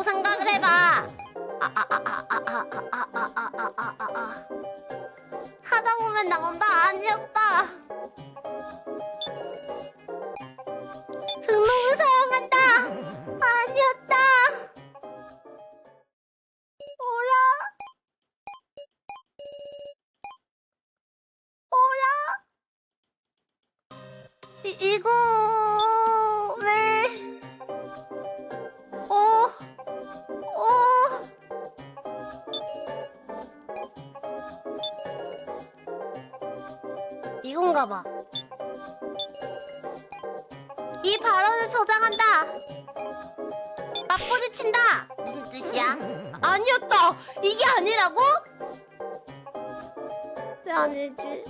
아니었다고 생각을 해봐. 아, 아, 아, 아, 아, 아, 아, 아, 아, 아, 아, 아, 아. 하다 보면 나온다. 아니었다. 등록을 사용한다. 아니었다. 오라. 오라. 이, 이거 이건가 봐. 이 발언을 저장한다. 맞부딪힌다. 무슨 뜻이야? 아니었다. 이게 아니라고? 왜 아니지?